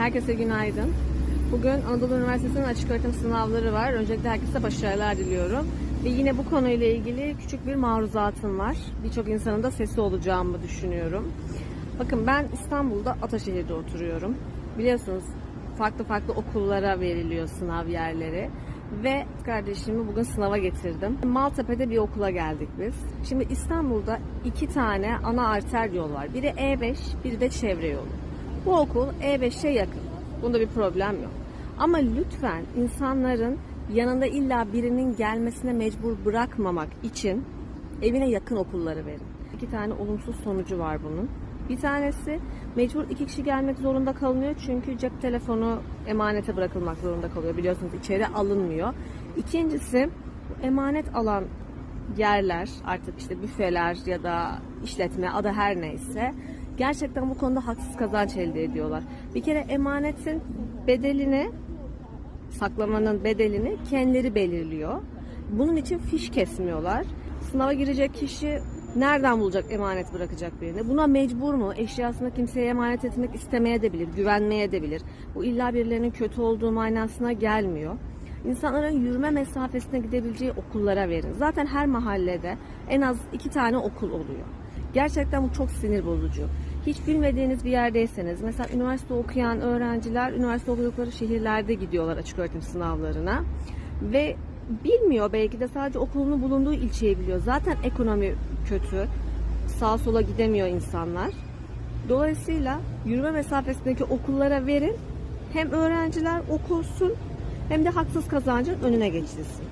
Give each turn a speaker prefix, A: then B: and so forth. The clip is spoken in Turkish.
A: Herkese günaydın. Bugün Anadolu Üniversitesi'nin açık öğretim sınavları var. Öncelikle herkese başarılar diliyorum. Ve yine bu konuyla ilgili küçük bir maruzatım var. Birçok insanın da sesi olacağımı düşünüyorum. Bakın ben İstanbul'da Ataşehir'de oturuyorum. Biliyorsunuz farklı farklı okullara veriliyor sınav yerleri. Ve kardeşimi bugün sınava getirdim. Maltepe'de bir okula geldik biz. Şimdi İstanbul'da iki tane ana arter yol var. Biri E5, biri de çevre yolu. Bu okul E5'e yakın. Bunda bir problem yok. Ama lütfen insanların yanında illa birinin gelmesine mecbur bırakmamak için evine yakın okulları verin. İki tane olumsuz sonucu var bunun. Bir tanesi mecbur iki kişi gelmek zorunda kalınıyor çünkü cep telefonu emanete bırakılmak zorunda kalıyor. Biliyorsunuz içeri alınmıyor. İkincisi emanet alan yerler artık işte büfeler ya da işletme adı her neyse gerçekten bu konuda haksız kazanç elde ediyorlar. Bir kere emanetin bedelini saklamanın bedelini kendileri belirliyor. Bunun için fiş kesmiyorlar. Sınava girecek kişi nereden bulacak emanet bırakacak birini? Buna mecbur mu? Eşyasını kimseye emanet etmek istemeye de bilir, güvenmeye de bilir. Bu illa birilerinin kötü olduğu manasına gelmiyor. İnsanların yürüme mesafesine gidebileceği okullara verin. Zaten her mahallede en az iki tane okul oluyor. Gerçekten bu çok sinir bozucu. Hiç bilmediğiniz bir yerdeyseniz, mesela üniversite okuyan öğrenciler üniversite okudukları şehirlerde gidiyorlar açık öğretim sınavlarına ve bilmiyor belki de sadece okulunun bulunduğu ilçeyi biliyor. Zaten ekonomi kötü, sağa sola gidemiyor insanlar. Dolayısıyla yürüme mesafesindeki okullara verin. Hem öğrenciler okulsun hem de haksız kazancın önüne geçilsin.